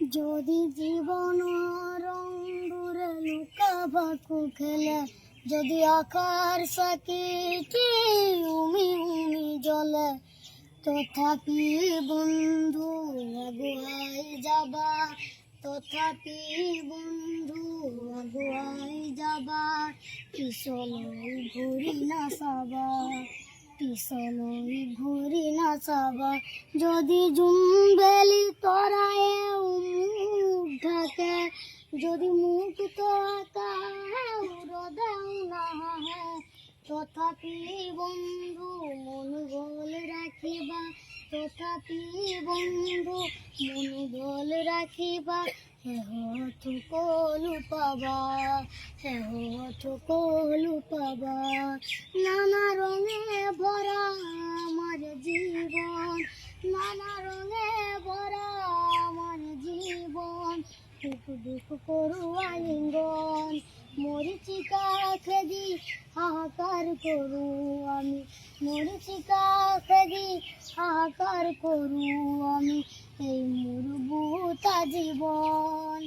যদি জীবন রঙ্গুরে লুকাবাকু খেলে যদি আকার সাকিটি উমি উমি জলে তথাপি বন্ধু আগুয়াই যাবা, তথাপি বন্ধু আগুয়াই যাবা পিছলৈ ঘূৰি নাচাবা পিছলৈ ঘূৰি নাচাবা, যদি জুম বেলি তৰায়ে মুখ ঢাকে যদি মুখ তৰা ৰদাও নাহে তথাপি বন্ধু মনোবল ৰাখিবা তথাপি বন্ধু মনোবল ৰাখিবা শেহত সকলো পাবা শেহত সকলো পাবা, নানা সুখ দুখ কৰোৱা লিংগন মরিচিকা খেদি হাহাকার করু আমি? মরিচিকা খেদি হাহাকার করু আমি? এই মুরবুতা জীবন